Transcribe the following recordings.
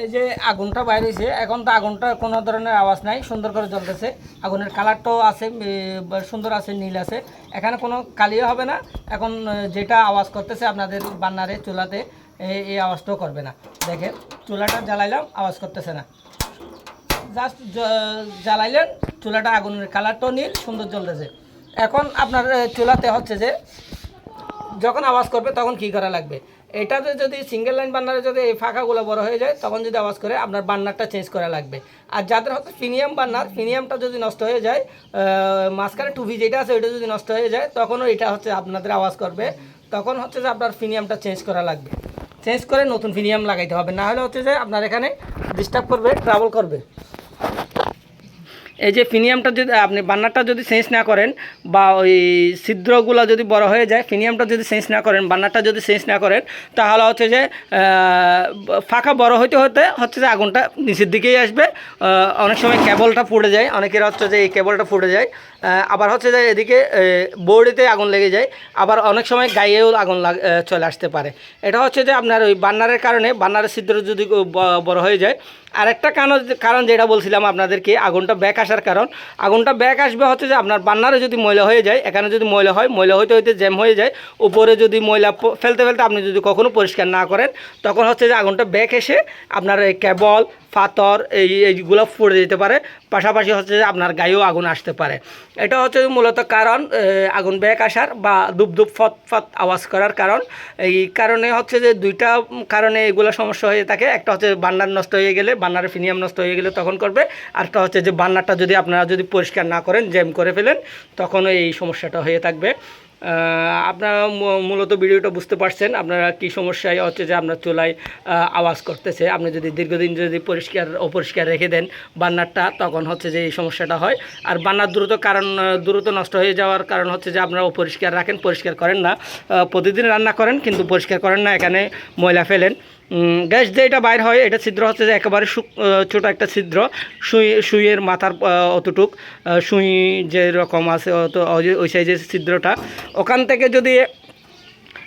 এই যে আগুনটা বাইরেছে, এখন তো আগুনটা কোনো ধরনের আওয়াজ নাই, সুন্দর করে জ্বলতেছে। আগুনের কালারটাও আছে সুন্দর আছে, নীল আছে। এখানে কোনো কালিও হবে না। এখন যেটা আওয়াজ করতেছে আপনাদের বান্নারে, চুলাতে এই আওয়াজটাও করবে না। দেখেন, চুলাটা জ্বালাইলাম, আওয়াজ করতেছে না। জাস্ট জ্বালাইলেন, চুলাটা আগুনের কালারটাও নীল, সুন্দর জ্বলতেছে। এখন আপনার চুলাতে হচ্ছে যে, যখন আওয়াজ করবে তখন কি করা লাগবে? এটাতে যদি সিঙ্গেল লাইন বান্নারে যদি এই ফাঁকাগুলো বড় হয়ে যায়, তখন যদি আওয়াজ করে আপনার বান্নারটা চেঞ্জ করা লাগবে। আর যাদের হয়তো ফিনিয়াম বান্নার ফিনিয়ামটা যদি নষ্ট হয়ে যায় মাঝখানে টুভি যেটা আছে ওইটা যদি নষ্ট হয়ে যায়, তখনও এটা হচ্ছে আপনাদের আওয়াজ করবে। তখন হচ্ছে যে আপনার ফিনিয়ামটা চেঞ্জ করা লাগবে। চেঞ্জ করে নতুন ফিনিয়াম লাগাইতে হবে। না হলে হচ্ছে যে আপনার এখানে ডিস্টার্ব করবে ট্রাভেল করবে। এই যে ফিনিয়ামটা যদি, আপনি বান্নারটা যদি চেঞ্জ না করেন বা ওই ছিদ্রগুলো যদি বড় হয়ে যায়, ফিনিয়ামটা যদি চেঞ্জ না করেন, বান্নারটা যদি চেঞ্জ না করেন, তাহলে হচ্ছে যে ফাঁকা বড় হইতে হতে হচ্ছে যে আগুনটা নিচের দিকেই আসবে। অনেক সময় কেবলটা ফুটে যায়, অনেকের হচ্ছে যে এই কেবলটা ফুটে যায়। আবার হচ্ছে যে এদিকে বোর্ডেতে আগুন লেগে যায়, আবার অনেক সময় গায়েও আগুন চলে আসতে পারে। এটা হচ্ছে যে আপনার ওই বান্নারের কারণে, বান্নারের ছিদ্র যদি বড় হয়ে যায়। আরেকটা কারণ কারণ যেটা বলছিলাম আপনাদেরকে, আগুনটা ব্যাক আসার কারণ। আগুনটা ব্যাক আসবে হচ্ছে যে আপনার বান্নারে যদি ময়লা হয়ে যায়, এখানে যদি ময়লা হয়, ময়লা হইতে হইতে জ্যাম হয়ে যায়, উপরে যদি ময়লা ফেলতে ফেলতে আপনি যদি কখনো পরিষ্কার না করেন, তখন হচ্ছে যে আগুনটা ব্যাক এসে আপনার কেবল ফাতর এই, এইগুলো ফুটে যেতে পারে। পাশাপাশি হচ্ছে যে আপনার গায়েও আগুন আসতে পারে। এটা হচ্ছে মূলত কারণ আগুন ব্যাক আসার বা দুপ দুপ ফত ফত আওয়াজ করার কারণ। এই কারণে হচ্ছে যে দুইটা কারণে এগুলো সমস্যা হয়ে থাকে। একটা হচ্ছে বান্নার নষ্ট হয়ে গেলে বান্নারের ফিনিয়াম নষ্ট হয়ে গেলে তখন করবে। আরটা হচ্ছে যে বান্নারটা যদি আপনারা যদি পরিষ্কার না করেন, জ্যাম করে ফেলেন, তখন এই সমস্যাটা হয়ে থাকবে। আপনারা মূলত ভিডিওটা বুঝতে পারছেন আপনারা কি সমস্যায় হচ্ছে যে আপনার চুলায় আওয়াজ করতেছে। আপনি যদি দীর্ঘদিন যদি পরিষ্কার, অপরিষ্কার রেখে দেন বান্নারটা, তখন হচ্ছে যে এই সমস্যাটা হয়। আর বান্নার দ্রুত কারণ, দ্রুত নষ্ট হয়ে যাওয়ার কারণ হচ্ছে যে আপনারা অপরিষ্কার রাখেন, পরিষ্কার করেন না। প্রতিদিন রান্না করেন, কিন্তু পরিষ্কার করেন না, এখানে ময়লা ফেলেন। গ্যাস দিয়ে এটা বাইর হয়, এটা ছিদ্র হচ্ছে যে একেবারে ছোট একটা ছিদ্র। সুই, সুইয়ের মাথার অতটুক। সুই যে রকম আছে, অত ওই- ওই সাইজের ছিদ্রটা। ওখান থেকে যদি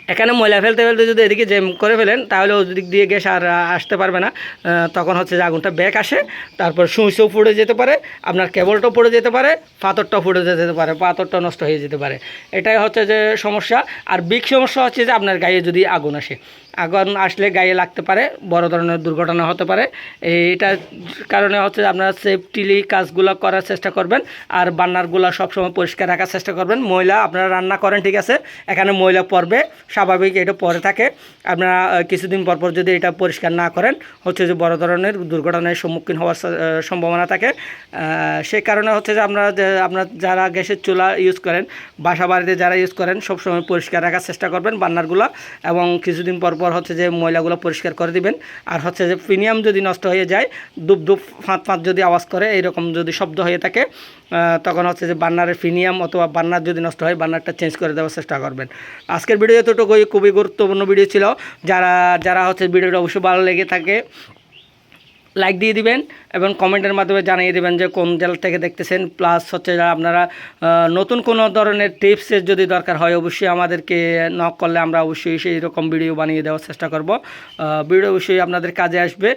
এখানে ময়লা ফেলতে ফেলতে যদি এদিকে জ্যাম করে ফেলেন, তাহলে ওদিক দিয়ে গ্যাস আর আসতে পারবে না। তখন হচ্ছে যে আগুনটা ব্যাক আসে। তারপর সুইচও পুড়ে যেতে পারে, আপনার কেবলটাও পুড়ে যেতে পারে, পাথরটাও পুড়ে যেতে পারে পাথরটা নষ্ট হয়ে যেতে পারে। এটাই হচ্ছে যে সমস্যা। আর বিগ সমস্যা হচ্ছে যে আপনার গায়ে যদি আগুন আসে। আগুন আসলে গায়ে লাগতে পারে, বড় ধরনের দুর্ঘটনা হতে পারে। এইটার কারণে হচ্ছে আপনারা সেফটিলি কাজগুলো করার চেষ্টা করবেন, আর বান্নারগুলো সবসময় পরিষ্কার রাখার চেষ্টা করবেন। ময়লা আপনারা রান্না করেন, ঠিক আছে? এখানে ময়লা পড়বে, স্বাভাবিক এটা পরে থাকে। আপনারা কিছুদিন পর পর যদি এটা পরিষ্কার না করেন, হচ্ছে যে বড় ধরনের দুর্ঘটনার সম্মুখীন হওয়ার সম্ভাবনা থাকে। সেই কারণে হচ্ছে যে আপনারা আপনার যারা গ্যাসের চুলা ইউজ করেন, বাসা বাড়িতে যারা ইউজ করেন, সবসময় পরিষ্কার রাখার চেষ্টা করবেন বান্নারগুলো। এবং কিছুদিন পর পর হচ্ছে যে ময়লাগুলো পরিষ্কার করে দিবেন। আর হচ্ছে যে প্রিমিয়াম যদি নষ্ট হয়ে যায়, দুপ দুপ ফাঁত ফাঁত যদি আওয়াজ করে, এইরকম যদি শব্দ হয়ে থাকে তখন হচ্ছে যে বার্নারের প্রিমিয়াম অথবা বার্নার যদি নষ্ট হয় বার্নারটা চেঞ্জ করে দেওয়ার চেষ্টা করবেন। আজকের ভিডিও এতটুকুই, খুবই গুরুত্বপূর্ণ ভিডিও ছিল। যারা যারা হচ্ছে ভিডিওটা অবশ্যই ভালো লেগে থাকে লাইক দিয়ে দিবেন এবং কমেন্টের মাধ্যমে জানিয়ে দেবেন যে কোন জেলা থেকে দেখতেছেন। প্লাস হচ্ছে যে আপনারা নতুন কোনো ধরনের টিপসের যদি দরকার হয়, অবশ্যই আমাদেরকে নক করলে আমরা অবশ্যই সেই রকম ভিডিও বানিয়ে দেওয়ার চেষ্টা করব। ভিডিও অবশ্যই আপনাদের কাজে আসবে।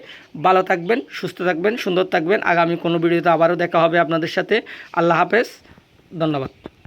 ভালো থাকবেন, সুস্থ থাকবেন, সুন্দর থাকবেন। আগামী কোনো ভিডিওতে আবারও দেখা হবে আপনাদের সাথে। আল্লাহ হাফেজ। ধন্যবাদ।